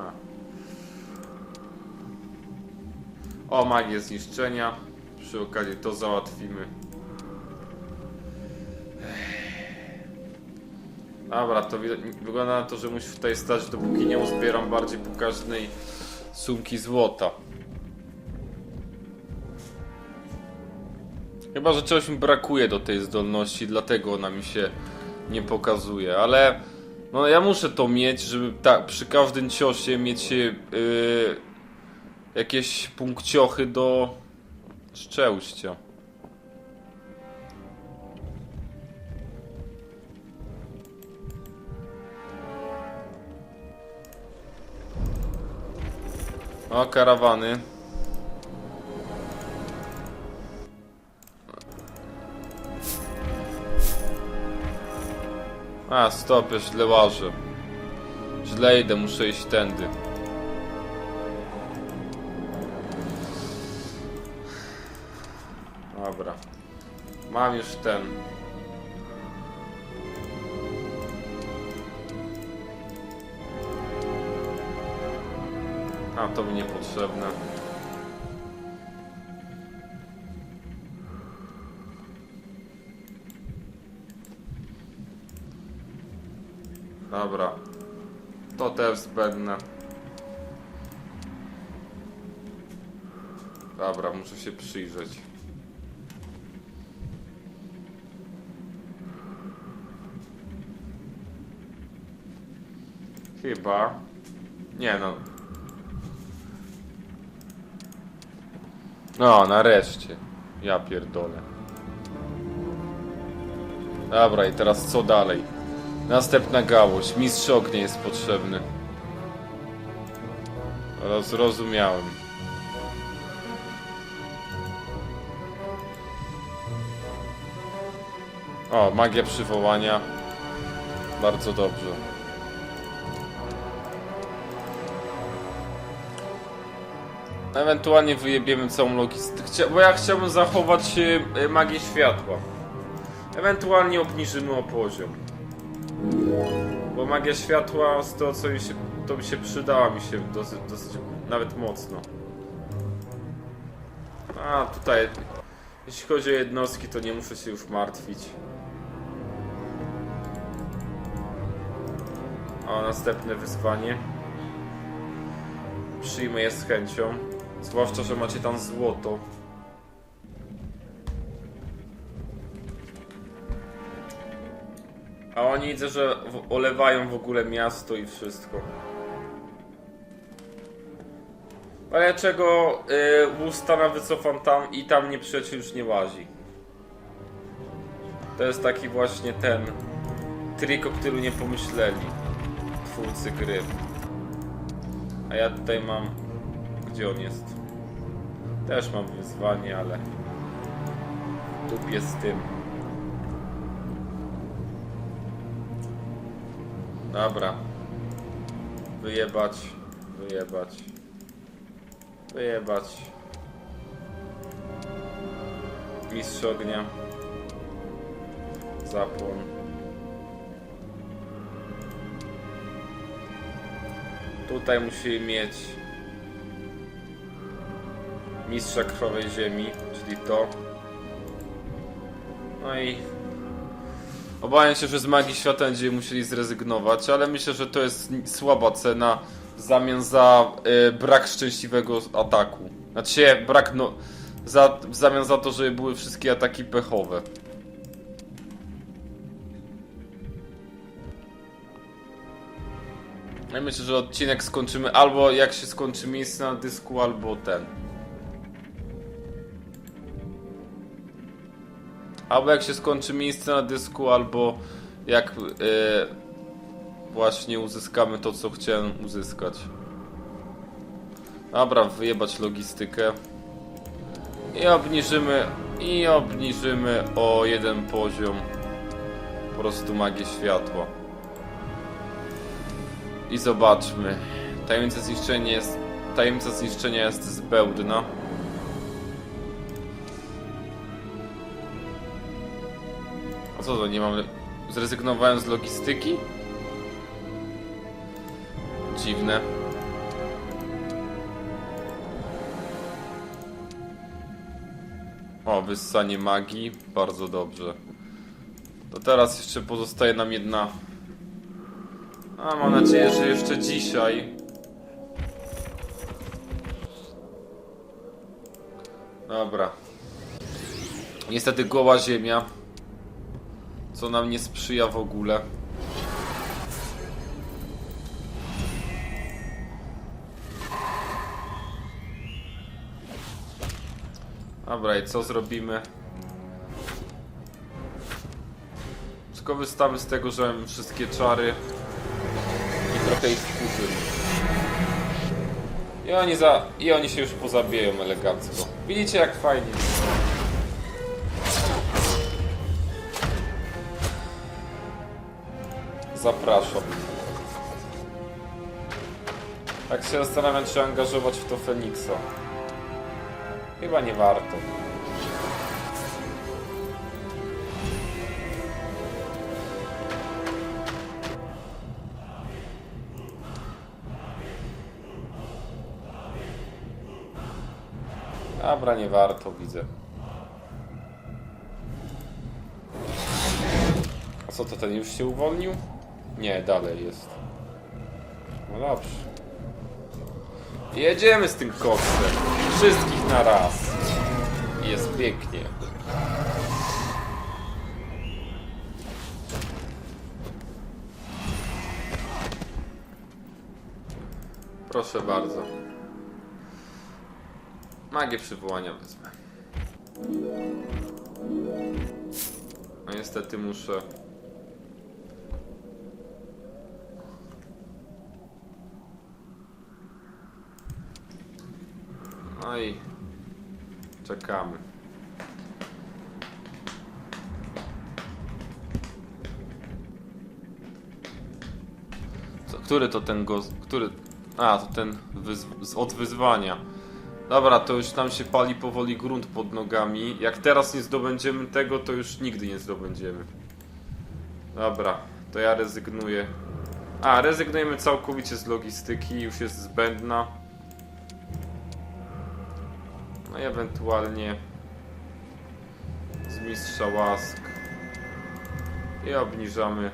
A. O, magię zniszczenia. Przy okazji to załatwimy. Dobra, to wygląda na to, że musi tutaj stać, dopóki nie uzbieram bardziej pokaźnej sumki złota. Chyba, że czegoś mi brakuje do tej zdolności, dlatego ona mi się nie pokazuje, ale no ja muszę to mieć, żeby tak przy każdym ciosie mieć yy, jakieś punkciochy do szczęścia. O, karawany. A, stop, ja źle łażę. Źle idę, muszę iść tędy. Dobra. Mam już ten. A, to mi niepotrzebne. Też zbędne. Dobra, muszę się przyjrzeć. Chyba. Nie no. No, nareszcie. Ja pierdolę. Dobra, i teraz co dalej? Następna gałąź. Mistrz ognia jest potrzebny. Zrozumiałem. O, magia przywołania. Bardzo dobrze. Ewentualnie wyjebiemy całą logistykę. Bo ja chciałbym zachować e, e, magię światła. Ewentualnie obniżymy o poziom. Magia światła z to co mi się, to mi się przydała mi się dosyć, dosyć nawet mocno. A tutaj jeśli chodzi o jednostki to nie muszę się już martwić. O, następne wyzwanie. Przyjmę je z chęcią. Zwłaszcza, że macie tam złoto. A oni widzę, że w- olewają w ogóle miasto i wszystko. Ale czego y, Wustana wycofam tam i tam nieprzyjaciel już nie łazi. To jest taki właśnie ten trik, o którym nie pomyśleli twórcy gry. A ja tutaj mam... Gdzie on jest? Też mam wyzwanie, ale... Dupie z tym. Dobra. Wyjebać. Wyjebać. Wyjebać. Mistrz ognia. Zapłon. Tutaj musimy mieć mistrza krwawej ziemi, czyli to. No i obawiam się, że z magii świata będziemy musieli zrezygnować, ale myślę, że to jest słaba cena w zamian za y, brak szczęśliwego ataku. Znaczy brak no... Za, w zamian za to, żeby były wszystkie ataki pechowe. Ja myślę, że odcinek skończymy albo jak się skończy miejsce na dysku, albo ten. Albo jak się skończy miejsce na dysku, albo jak e, właśnie uzyskamy to, co chciałem uzyskać. Dobra, wyjebać logistykę. I obniżymy, i obniżymy o jeden poziom po prostu magię światła. I zobaczmy. Tajemnica zniszczenia jest, tajemnica zniszczenia jest zbełdna. co to nie mam... Zrezygnowałem z logistyki? Dziwne. O, wyssanie magii. Bardzo dobrze. To teraz jeszcze pozostaje nam jedna... A, mam nadzieję, że jeszcze dzisiaj... Dobra. Niestety goła ziemia. Co nam nie sprzyja w ogóle. Dobra, i co zrobimy? Tylko wystamy z tego, że mam wszystkie czary i trochę ich. I oni, za... I oni się już pozabijają elegancko. Widzicie jak fajnie. Zapraszam. Tak się zastanawiam, czy angażować w to Feniksa. Chyba nie warto. Dobra, nie warto, widzę. A co to ten już się uwolnił? Nie, dalej jest. No dobrze. Jedziemy z tym koksem. Wszystkich na raz. Jest pięknie. Proszę bardzo. Magię przywołania wezmę. No niestety muszę. No i czekamy. Co, który to ten go... Który... A, to ten wyz... z- od wyzwania. Dobra, to już nam się pali powoli grunt pod nogami. Jak teraz nie zdobędziemy tego, to już nigdy nie zdobędziemy. Dobra, to ja rezygnuję. A, rezygnujemy całkowicie z logistyki, już jest zbędna. I ewentualnie z mistrza łask. I obniżamy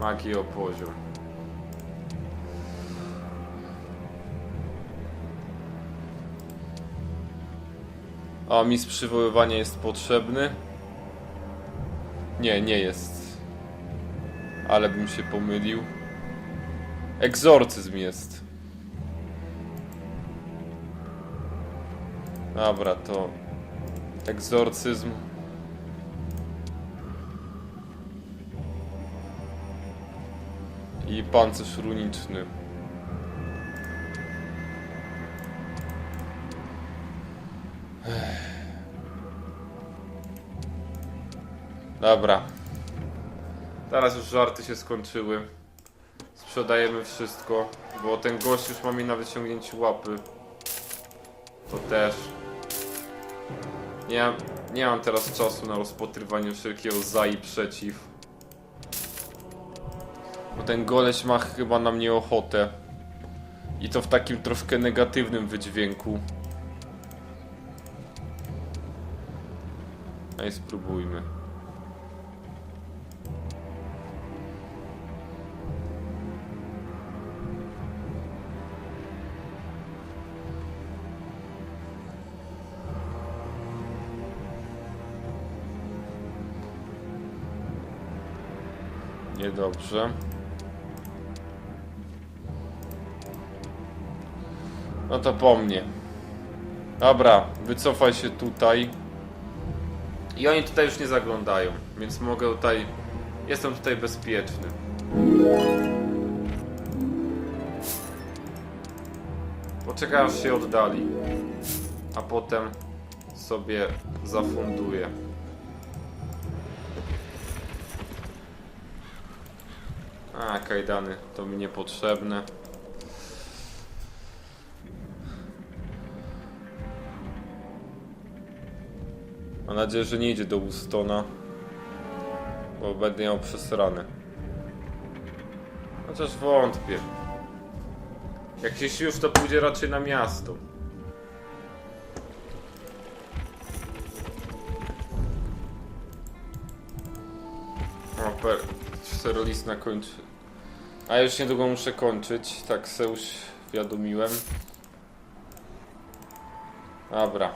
magię o poziom. A mistrz przywoływania jest potrzebny? Nie, nie jest. Ale bym się pomylił. Egzorcyzm jest. Dobra, to egzorcyzm. I pancerz runiczny. Dobra. Teraz już żarty się skończyły. Sprzedajemy wszystko, bo ten gość już ma mi na wyciągnięciu łapy. To też. Nie, nie mam teraz czasu na rozpatrywanie wszelkiego za i przeciw. Bo ten goleś ma chyba na mnie ochotę. I to w takim troszkę negatywnym wydźwięku. No i spróbujmy. Niedobrze. No to po mnie. Dobra, wycofaj się tutaj. I oni tutaj już nie zaglądają, więc mogę tutaj... Jestem tutaj bezpieczny. Poczekaj aż się oddali. A potem sobie zafunduję. A, kajdany, to mi niepotrzebne. Mam nadzieję, że nie idzie do Ustona, bo będę miał przesrane. Chociaż wątpię. Jak jeśli już to pójdzie raczej na miasto. O, per Czterolisna kończy. A już niedługo muszę kończyć, tak se już wiadomiłem. Dobra.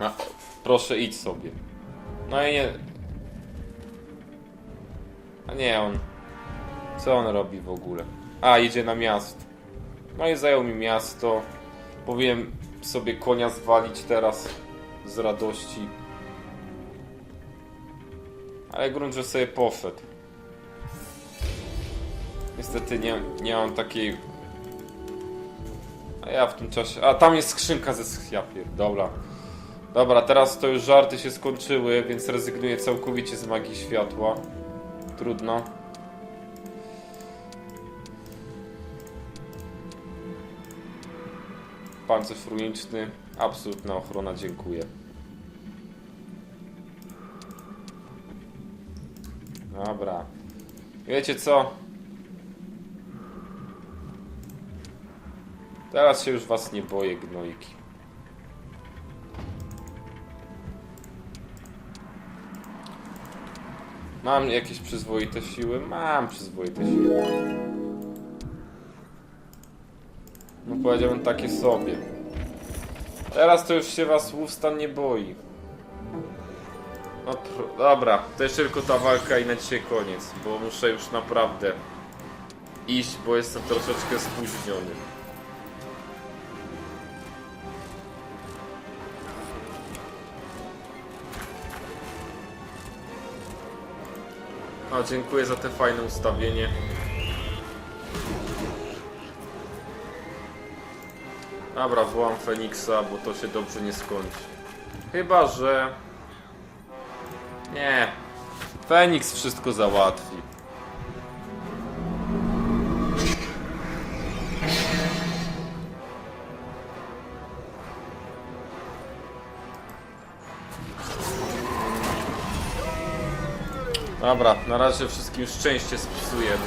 A, proszę idź sobie. No i nie... A nie, on... Co on robi w ogóle? A, idzie na miasto. No i zajął mi miasto. Powinien sobie konia zwalić teraz z radości. Ale grunt, że sobie poszedł. Niestety nie, nie mam takiej... A ja w tym czasie... A, tam jest skrzynka ze... Ja pierdolę. Dobra, teraz to już żarty się skończyły, więc rezygnuję całkowicie z magii światła. Trudno. Pancerz runiczny. Absolutna ochrona, dziękuję. Dobra. Wiecie co? Teraz się już was nie boję, gnojki. Mam jakieś przyzwoite siły? Mam przyzwoite siły. No powiedziałbym takie sobie. Teraz to już się was Łówstan nie boi. No dobra, to jeszcze tylko ta walka i na dzisiaj koniec, bo muszę już naprawdę iść, bo jestem troszeczkę spóźniony. A, dziękuję za te fajne ustawienie. Dobra, wołam Feniksa, bo to się dobrze nie skończy. Chyba, że... Nie. Feniks wszystko załatwi. Dobra, na razie wszystkim szczęście spisujemy.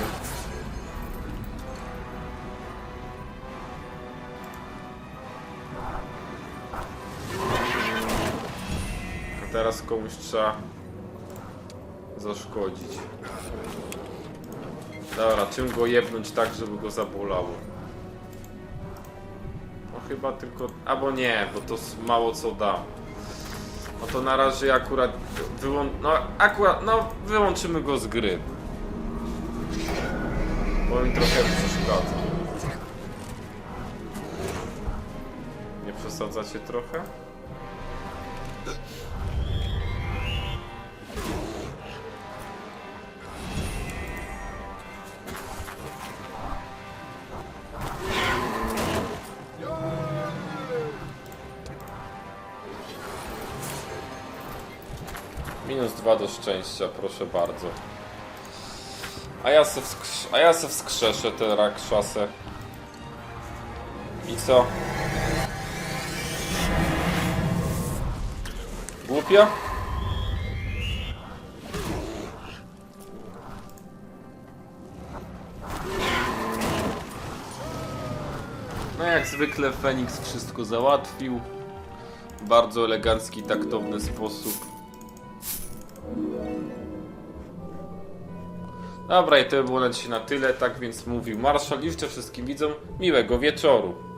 A teraz komuś trzeba zaszkodzić. Dobra, czym go jebnąć tak, żeby go zabolało? No chyba tylko... Albo nie, bo to mało co da. No to na razie akurat wyłą... No akurat, no wyłączymy go z gry. Bo mi trochę przeszkadza. Nie przesadzacie trochę? Minus dwa do szczęścia, proszę bardzo. A ja se, wskrz- a ja se wskrzeszę tę rakszasę. I co? Głupia? No jak zwykle Feniks wszystko załatwił. W bardzo elegancki, taktowny sposób. Dobra, i to by było na dzisiaj na tyle. Tak więc mówił Marszal i życzę wszystkim widzom miłego wieczoru.